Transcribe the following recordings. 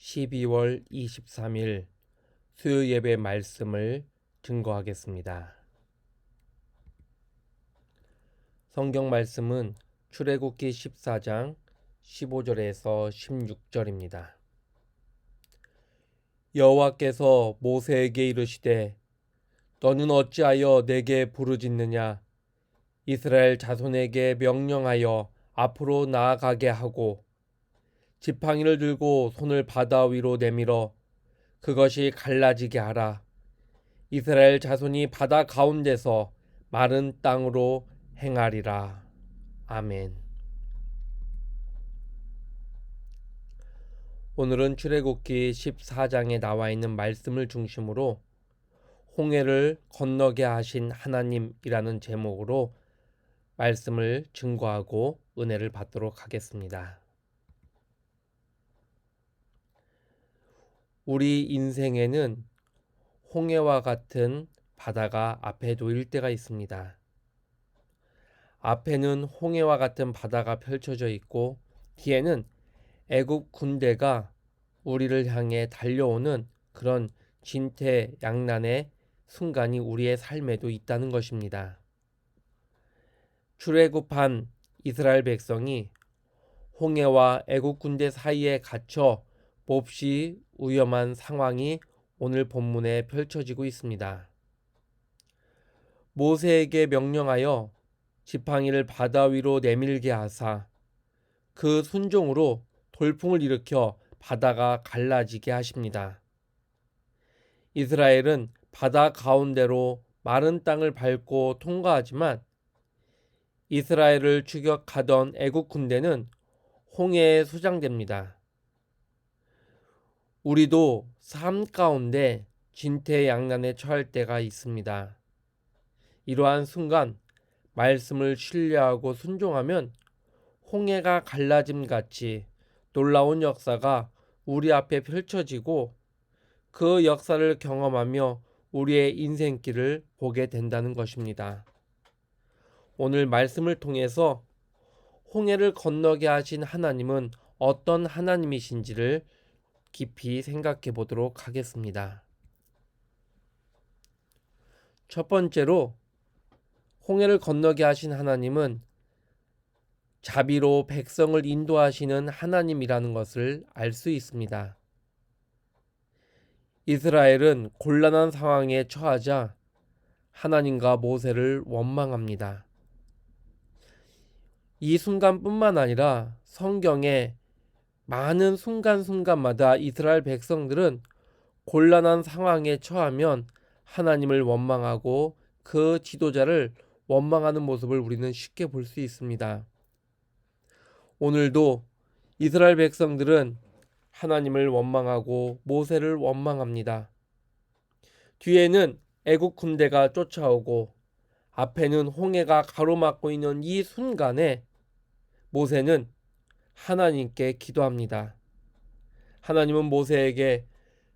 12월 23일 수요 예배 말씀을 증거하겠습니다. 성경 말씀은 출애굽기 14장 15절에서 16절입니다. 여호와께서 모세에게 이르시되 너는 어찌하여 내게 부르짖느냐 이스라엘 자손에게 명령하여 앞으로 나아가게 하고 지팡이를 들고 손을 바다 위로 내밀어 그것이 갈라지게 하라. 이스라엘 자손이 바다 가운데서 마른 땅으로 행하리라. 아멘. 오늘은 출애굽기 14장에 나와 있는 말씀을 중심으로 홍해를 건너게 하신 하나님이라는 제목으로 말씀을 증거하고 은혜를 받도록 하겠습니다. 우리 인생에는 홍해와 같은 바다가 앞에 놓일 때가 있습니다. 앞에는 홍해와 같은 바다가 펼쳐져 있고 뒤에는 애국 군대가 우리를 향해 달려오는 그런 진퇴양난의 순간이 우리의 삶에도 있다는 것입니다. 출애굽한 이스라엘 백성이 홍해와 애국 군대 사이에 갇혀 몹시 위험한 상황이 오늘 본문에 펼쳐지고 있습니다. 모세에게 명령하여 지팡이를 바다 위로 내밀게 하사 그 순종으로 돌풍을 일으켜 바다가 갈라지게 하십니다. 이스라엘은 바다 가운데로 마른 땅을 밟고 통과하지만 이스라엘을 추격하던 애국 군대는 홍해에 소장됩니다. 우리도 삶 가운데 진퇴양난에 처할 때가 있습니다. 이러한 순간 말씀을 신뢰하고 순종하면 홍해가 갈라짐 같이 놀라운 역사가 우리 앞에 펼쳐지고 그 역사를 경험하며 우리의 인생길을 보게 된다는 것입니다. 오늘 말씀을 통해서 홍해를 건너게 하신 하나님은 어떤 하나님이신지를 깊이 생각해 보도록 하겠습니다. 첫 번째로 홍해를 건너게 하신 하나님은 자비로 백성을 인도하시는 하나님이라는 것을 알 수 있습니다. 이스라엘은 곤란한 상황에 처하자 하나님과 모세를 원망합니다. 이 순간뿐만 아니라 성경에 많은 순간순간마다 이스라엘 백성들은 곤란한 상황에 처하면 하나님을 원망하고 그 지도자를 원망하는 모습을 우리는 쉽게 볼 수 있습니다. 오늘도 이스라엘 백성들은 하나님을 원망하고 모세를 원망합니다. 뒤에는 애국 군대가 쫓아오고 앞에는 홍해가 가로막고 있는 이 순간에 모세는 하나님께 기도합니다. 하나님은 모세에게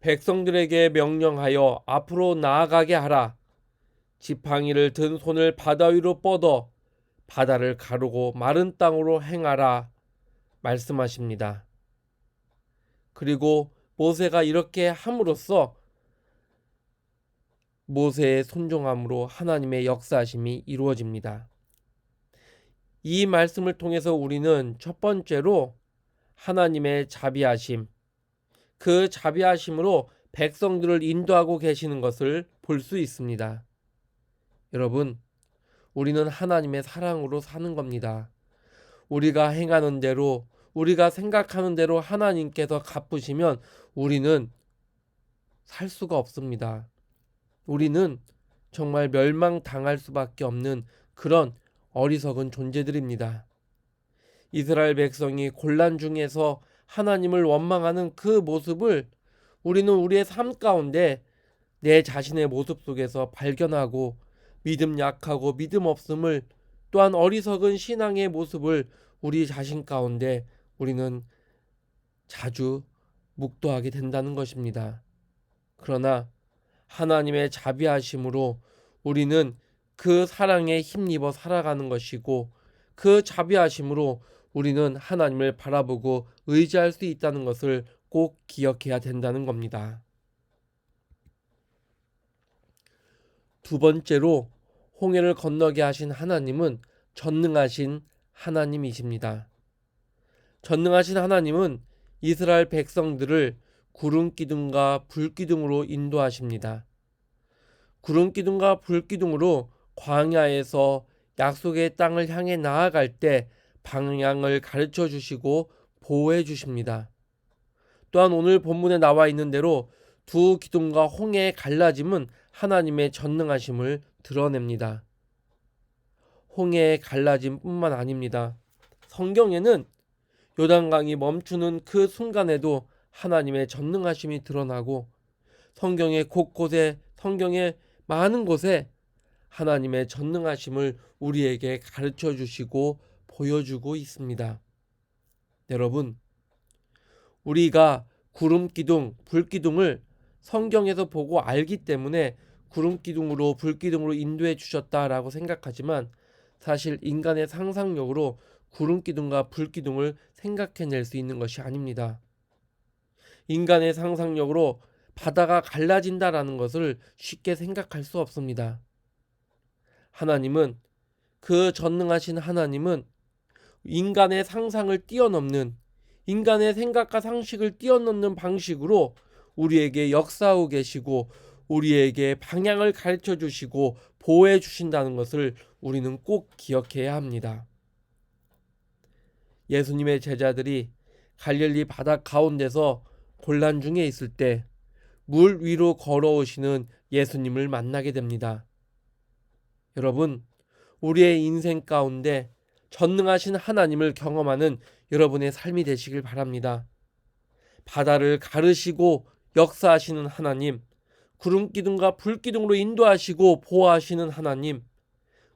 백성들에게 명령하여 앞으로 나아가게 하라. 지팡이를 든 손을 바다 위로 뻗어 바다를 가르고 마른 땅으로 행하라. 말씀하십니다. 그리고 모세가 이렇게 함으로써 모세의 손종함으로 하나님의 역사하심이 이루어집니다. 이 말씀을 통해서 우리는 첫 번째로 하나님의 자비하심, 그 자비하심으로 백성들을 인도하고 계시는 것을 볼 수 있습니다. 여러분, 우리는 하나님의 사랑으로 사는 겁니다. 우리가 행하는 대로, 우리가 생각하는 대로 하나님께서 갚으시면 우리는 살 수가 없습니다. 우리는 정말 멸망당할 수밖에 없는 그런 어리석은 존재들입니다. 이스라엘 백성이 곤란 중에서 하나님을 원망하는 그 모습을 우리는 우리의 삶 가운데 내 자신의 모습 속에서 발견하고 믿음 약하고 믿음 없음을 또한 어리석은 신앙의 모습을 우리 자신 가운데 우리는 자주 묵도하게 된다는 것입니다. 그러나 하나님의 자비하심으로 우리는 그 사랑에 힘입어 살아가는 것이고 그 자비하심으로 우리는 하나님을 바라보고 의지할 수 있다는 것을 꼭 기억해야 된다는 겁니다. 두 번째로 홍해를 건너게 하신 하나님은 전능하신 하나님이십니다. 전능하신 하나님은 이스라엘 백성들을 구름 기둥과 불 기둥으로 인도하십니다. 구름 기둥과 불 기둥으로 광야에서 약속의 땅을 향해 나아갈 때 방향을 가르쳐 주시고 보호해 주십니다. 또한 오늘 본문에 나와 있는 대로 두 기둥과 홍해의 갈라짐은 하나님의 전능하심을 드러냅니다. 홍해의 갈라짐뿐만 아닙니다. 성경에는 요단강이 멈추는 그 순간에도 하나님의 전능하심이 드러나고 성경의 곳곳에 성경의 많은 곳에 하나님의 전능하심을 우리에게 가르쳐 주시고 보여주고 있습니다. 여러분, 우리가 구름 기둥, 불 기둥을 성경에서 보고 알기 때문에 구름 기둥으로 불 기둥으로 인도해 주셨다라고 생각하지만 사실 인간의 상상력으로 구름 기둥과 불 기둥을 생각해낼 수 있는 것이 아닙니다. 인간의 상상력으로 바다가 갈라진다라는 것을 쉽게 생각할 수 없습니다. 하나님은 그 전능하신 하나님은 인간의 상상을 뛰어넘는 인간의 생각과 상식을 뛰어넘는 방식으로 우리에게 역사하고 계시고 우리에게 방향을 가르쳐 주시고 보호해 주신다는 것을 우리는 꼭 기억해야 합니다. 예수님의 제자들이 갈릴리 바다 가운데서 곤란 중에 있을 때 물 위로 걸어오시는 예수님을 만나게 됩니다. 여러분, 우리의 인생 가운데 전능하신 하나님을 경험하는 여러분의 삶이 되시길 바랍니다. 바다를 가르시고 역사하시는 하나님, 구름 기둥과 불 기둥으로 인도하시고 보호하시는 하나님,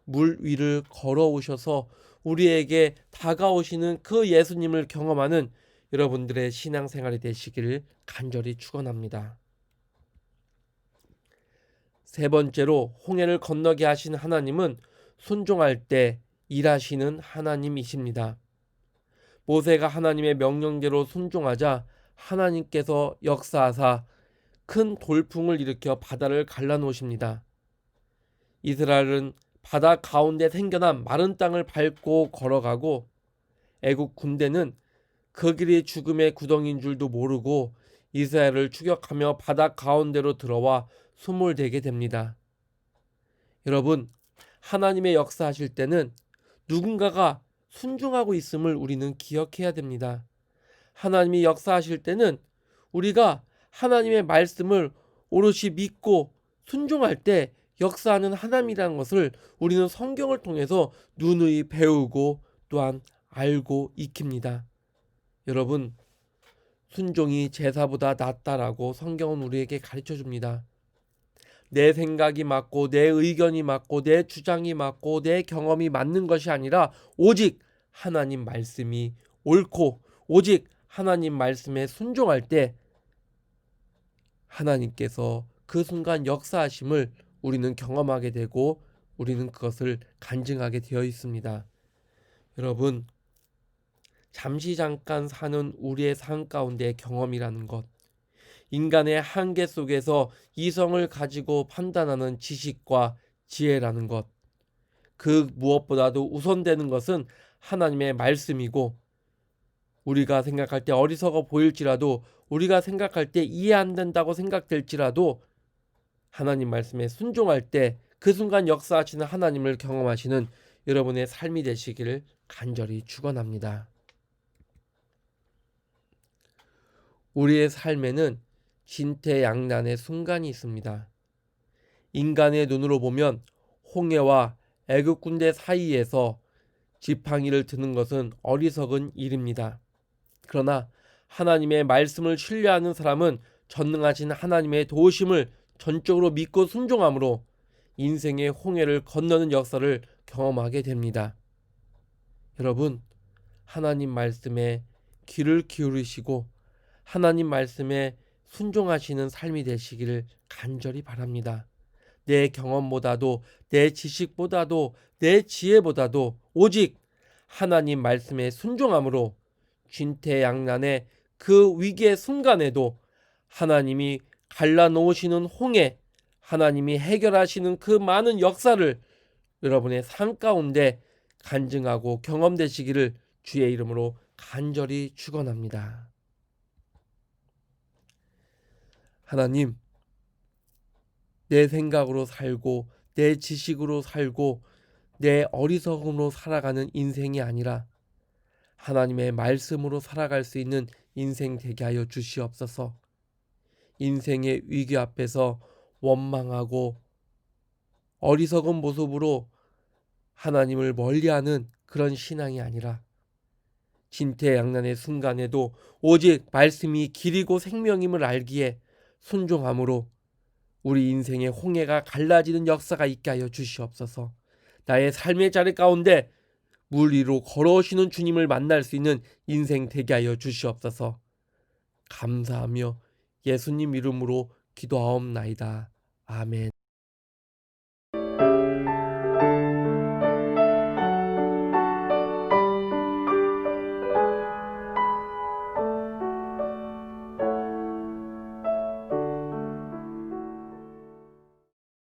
물 위를 걸어오셔서 우리에게 다가오시는 그 예수님을 경험하는 여러분들의 신앙생활이 되시기를 간절히 축원합니다. 세 번째로 홍해를 건너게 하신 하나님은 순종할 때 일하시는 하나님이십니다. 모세가 하나님의 명령대로 순종하자 하나님께서 역사하사 큰 돌풍을 일으켜 바다를 갈라놓으십니다. 이스라엘은 바다 가운데 생겨난 마른 땅을 밟고 걸어가고 애국 군대는 그 길이 죽음의 구덩인 줄도 모르고 이스라엘을 추격하며 바다 가운데로 들어와 숨을 대게 됩니다. 여러분, 하나님의 역사하실 때는 누군가가 순종하고 있음을 우리는 기억해야 됩니다. 하나님이 역사하실 때는 우리가 하나님의 말씀을 오롯이 믿고 순종할 때 역사하는 하나님이라는 것을 우리는 성경을 통해서 누누이 배우고 또한 알고 익힙니다. 여러분, 순종이 제사보다 낫다라고 성경은 우리에게 가르쳐 줍니다. 내 생각이 맞고 내 의견이 맞고 내 주장이 맞고 내 경험이 맞는 것이 아니라 오직 하나님 말씀이 옳고 오직 하나님 말씀에 순종할 때 하나님께서 그 순간 역사하심을 우리는 경험하게 되고 우리는 그것을 간증하게 되어 있습니다. 여러분, 잠시 잠깐 사는 우리의 삶 가운데 경험이라는 것, 인간의 한계 속에서 이성을 가지고 판단하는 지식과 지혜라는 것, 그 무엇보다도 우선되는 것은 하나님의 말씀이고 우리가 생각할 때 어리석어 보일지라도 우리가 생각할 때 이해 안 된다고 생각될지라도 하나님 말씀에 순종할 때 그 순간 역사하시는 하나님을 경험하시는 여러분의 삶이 되시기를 간절히 축원합니다. 우리의 삶에는 진퇴양난의 순간이 있습니다. 인간의 눈으로 보면 홍해와 애굽 군대 사이에서 지팡이를 드는 것은 어리석은 일입니다. 그러나 하나님의 말씀을 신뢰하는 사람은 전능하신 하나님의 도우심을 전적으로 믿고 순종함으로 인생의 홍해를 건너는 역사를 경험하게 됩니다. 여러분, 하나님 말씀에 귀를 기울이시고 하나님 말씀에 순종하시는 삶이 되시기를 간절히 바랍니다. 내 경험보다도 내 지식보다도 내 지혜보다도 오직 하나님 말씀에 순종함으로 쥔태양난의 그 위기의 순간에도 하나님이 갈라놓으시는 홍해, 하나님이 해결하시는 그 많은 역사를 여러분의 삶 가운데 간증하고 경험되시기를 주의 이름으로 간절히 축원합니다. 하나님, 내 생각으로 살고 내 지식으로 살고 내 어리석음으로 살아가는 인생이 아니라 하나님의 말씀으로 살아갈 수 있는 인생 되게 하여 주시옵소서. 인생의 위기 앞에서 원망하고 어리석은 모습으로 하나님을 멀리하는 그런 신앙이 아니라 진퇴양난의 순간에도 오직 말씀이 길이고 생명임을 알기에 순종함으로 우리 인생의 홍해가 갈라지는 역사가 있게 하여 주시옵소서. 나의 삶의 자리 가운데 물 위로 걸어오시는 주님을 만날 수 있는 인생 되게 하여 주시옵소서. 감사하며 예수님 이름으로 기도하옵나이다. 아멘.